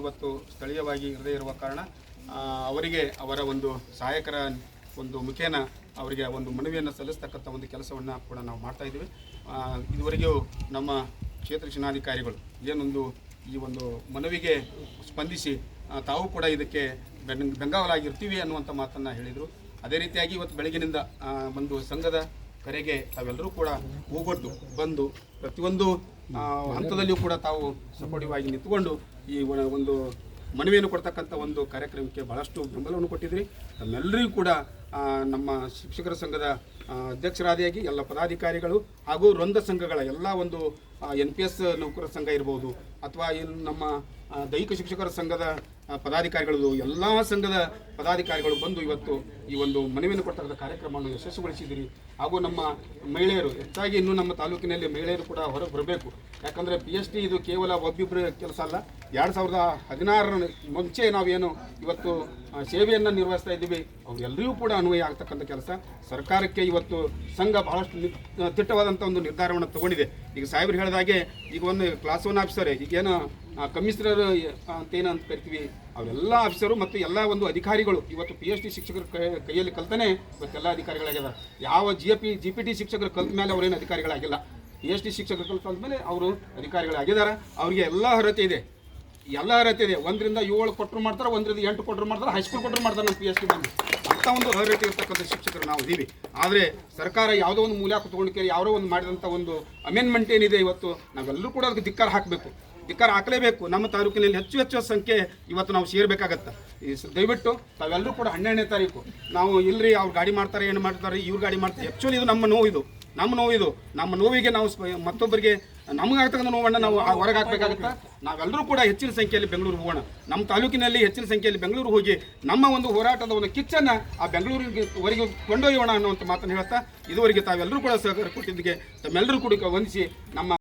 ಇವತ್ತು ಸ್ಥಳೀಯವಾಗಿ ಇರದೇ ಇರುವ ಕಾರಣ ಅವರಿಗೆ ಅವರ ಒಂದು ಸಹಾಯಕರ ಒಂದು ಮುಖೇನ ಅವರಿಗೆ ಒಂದು ಮನವಿಯನ್ನು ಸಲ್ಲಿಸ್ತಕ್ಕಂಥ ಒಂದು ಕೆಲಸವನ್ನು ಕೂಡ ನಾವು ಮಾಡ್ತಾ ಇದ್ದೀವಿ. ಇದುವರೆಗೂ ನಮ್ಮ ಕ್ಷೇತ್ರ ಚುನಾಧಿಕಾರಿಗಳು ಏನೊಂದು ಈ ಒಂದು ಮನವಿಗೆ ಸ್ಪಂದಿಸಿ ತಾವು ಕೂಡ ಇದಕ್ಕೆ ಬೆಂಗಾವಲಾಗಿರ್ತೀವಿ ಅನ್ನುವಂಥ ಮಾತನ್ನು ಹೇಳಿದರು. ಅದೇ ರೀತಿಯಾಗಿ ಇವತ್ತು ಬೆಳಗಿನಿಂದ ಒಂದು ಸಂಘದ ಕರೆಗೆ ತಾವೆಲ್ಲರೂ ಕೂಡ ಹೋಗೊಟ್ಟು ಬಂದು ಪ್ರತಿಯೊಂದು ಹಂತದಲ್ಲಿಯೂ ಕೂಡ ತಾವು ಸಪೋರ್ಟಿವ್ ಆಗಿ ನಿಂತ್ಕೊಂಡು ಈ ಒಂದು ಮನವಿಯನ್ನು ಕೊಡ್ತಕ್ಕಂಥ ಒಂದು ಕಾರ್ಯಕ್ರಮಕ್ಕೆ ಬಹಳಷ್ಟು ಬೆಂಬಲವನ್ನು ಕೊಟ್ಟಿದ್ರಿ ತಮ್ಮೆಲ್ಲರಿಗೂ ಕೂಡ ನಮ್ಮ ಶಿಕ್ಷಕರ ಸಂಘದ ಅಧ್ಯಕ್ಷರಾದಿಯಾಗಿ ಎಲ್ಲ ಪದಾಧಿಕಾರಿಗಳು ಹಾಗೂ ರೊಂದ ಸಂಘಗಳ ಎಲ್ಲ ಒಂದು ಎನ್ ಪಿ ಎಸ್ ನೌಕರರ ಸಂಘ ಇರ್ಬೋದು, ಅಥವಾ ಇನ್ನು ನಮ್ಮ ದೈಹಿಕ ಶಿಕ್ಷಕರ ಸಂಘದ ಪದಾಧಿಕಾರಿಗಳದು ಪದಾಧಿಕಾರಿಗಳು ಎಲ್ಲ ಸಂಘದ ಪದಾಧಿಕಾರಿಗಳು ಬಂದು ಇವತ್ತು ಈ ಒಂದು ಮನವಿಯನ್ನು ಕೊಡ್ತಕ್ಕಂಥ ಕಾರ್ಯಕ್ರಮವನ್ನು ಯಶಸ್ವಿಗೊಳಿಸಿದ್ದೀರಿ. ಹಾಗೂ ನಮ್ಮ ಮಹಿಳೆಯರು, ಹೆಚ್ಚಾಗಿ ಇನ್ನೂ ನಮ್ಮ ತಾಲೂಕಿನಲ್ಲಿ ಮಹಿಳೆಯರು ಕೂಡ ಹೊರಗೆ ಬರಬೇಕು. ಯಾಕಂದರೆ ಪಿ ಎಚ್ ಡಿ ಇದು ಕೇವಲ ಒಬ್ಬಿಬ್ಬರ ಕೆಲಸ ಅಲ್ಲ. ಎರಡು ಸಾವಿರದ ಹದಿನಾರರ ಮುಂಚೆ ನಾವೇನು ಇವತ್ತು ಸೇವೆಯನ್ನು ನಿರ್ವಹಿಸ್ತಾ ಇದ್ದೀವಿ. ಅವರೆಲ್ಲರಿಗೂ ಕೂಡ ಅನ್ವಯ ಆಗ್ತಕ್ಕಂಥ ಕೆಲಸ. ಸರ್ಕಾರಕ್ಕೆ ಇವತ್ತು ಸಂಘ ಬಹಳಷ್ಟು ತಿಟ್ಟವಾದಂಥ ಒಂದು ನಿರ್ಧಾರವನ್ನು ತಗೊಂಡಿದೆ. ಈಗ ಸಾಹೇಬ್ರು ಹೇಳಿದಾಗೆ ಈಗ ಒಂದು ಕ್ಲಾಸ್ ಒನ್ ಆಫೀಸರ್ ಈಗೇನು ಕಮಿಷನರ್ ಅಂತೇನು ಅಂತ ಕರಿತೀವಿ. ಅವರೆಲ್ಲ ಆಫೀಸರು ಮತ್ತು ಎಲ್ಲ ಒಂದು ಅಧಿಕಾರಿಗಳು, ಇವತ್ತು ಪಿ ಎಚ್ ಡಿ ಶಿಕ್ಷಕರ ಕೈಯಲ್ಲಿ ಕಲ್ತಾನೆ ಇವತ್ತೆಲ್ಲ ಅಧಿಕಾರಿಗಳಾಗ್ಯದ. ಯಾವ G P G P T ಶಿಕ್ಷಕರು ಕಲ್ತ ಮೇಲೆ ಅವರೇನು ಅಧಿಕಾರಿಗಳಾಗಿಲ್ಲ. ಪಿ ಎಚ್ ಡಿ ಶಿಕ್ಷಕರು ಕಲ್ತಾದ ಮೇಲೆ ಅವರು ಅಧಿಕಾರಿಗಳಾಗಿದ್ದಾರೆ. ಅವರಿಗೆ ಎಲ್ಲ ಅರ್ಹತೆ ಇದೆ. ಎಲ್ಲ ರೀತಿ ಇದೆ. ಒಂದರಿಂದ ಏಳು ಕೊಟ್ಟರು ಮಾಡ್ತಾರೆ, ಒಂದರಿಂದ ಎಂಟು ಕೊಟ್ಟರು ಮಾಡ್ತಾರೆ ಹೈಸ್ಕೂಲ್ ಕೊಟ್ಟರು ಮಾಡ್ತಾರೆ ನಮ್ಮ ಪಿ ಎಚ್ ಡಿ ಬಂದು ಅಂಥ ಒಂದು ಅರ್ಹತೆ ಇರ್ತಕ್ಕಂಥ ಶಿಕ್ಷಕರು ನಾವು ಇದ್ದೀವಿ ಆದರೆ ಸರ್ಕಾರ ಯಾವುದೋ ಒಂದು ಮೂಲ ಕುತ್ಕೊಂಡು ಕೇಳಿ ಯಾರೋ ಒಂದು ಮಾಡಿದಂಥ ಒಂದು ಅಮೆಂಡ್ಮೆಂಟ್ ಏನಿದೆ ಇವತ್ತು, ನಾವೆಲ್ಲರೂ ಕೂಡ ಅದಕ್ಕೆ ಧಿಕ್ಕಾರ ಹಾಕಬೇಕು. ಧಿಕ್ಕಾರ ಹಾಕಲೇಬೇಕು. ನಮ್ಮ ತಾಲೂಕಿನಲ್ಲಿ ಹೆಚ್ಚು ಹೆಚ್ಚು ಸಂಖ್ಯೆ ಇವತ್ತು ನಾವು ಸೇರಬೇಕಾಗತ್ತೆ. ದಯವಿಟ್ಟು ತಾವೆಲ್ಲರೂ ಕೂಡ ಹನ್ನೆರಡನೇ ತಾರೀಕು. ನಾವು ಇಲ್ಲರಿ ಅವ್ರು ಗಾಡಿ ಮಾಡ್ತಾರೆ, ಏನು ಮಾಡ್ತಾರೆ, ಇವ್ರು ಗಾಡಿ ಮಾಡ್ತಾರೆ. ಆ್ಯಕ್ಚುಲಿ ಇದು ನಮ್ಮ ನೋವು ಇದು. ನಮ್ಮ ನೋವು ಇದು. ನಮ್ಮ ನೋವಿಗೆ ನಾವು ಮತ್ತೊಬ್ಬರಿಗೆ ನಮಗಾಗ್ತಕ್ಕಂಥ ನೋವನ್ನು ನಾವು ಹೊರಗೆ ಹಾಕಬೇಕಾಗುತ್ತೆ? ನಾವೆಲ್ಲರೂ ಕೂಡ ಹೆಚ್ಚಿನ ಸಂಖ್ಯೆಯಲ್ಲಿ ಬೆಂಗಳೂರು ಹೋಗೋಣ. ನಮ್ಮ ತಾಲೂಕಿನಲ್ಲಿ ಹೆಚ್ಚಿನ ಸಂಖ್ಯೆಯಲ್ಲಿ ಬೆಂಗಳೂರು ಹೋಗಿ ನಮ್ಮ ಒಂದು ಹೋರಾಟದ ಒಂದು ಕಿಚ್ಚನ್ನು ಆ ಬೆಂಗಳೂರಿಗೆ ವರೆಗೆ ಕೊಂಡೊಯ್ಯೋಣ ಅನ್ನುವಂಥ ಮಾತನ್ನು ಹೇಳ್ತಾ, ಇದುವರೆಗೆ ತಾವೆಲ್ಲರೂ ಕೂಡ ಸಹಕಾರ ಕೊಟ್ಟಿದ್ದಕ್ಕೆ ತಮ್ಮೆಲ್ಲರೂ ಕೂಡ ವಂದಿಸಿ ನಮ್ಮ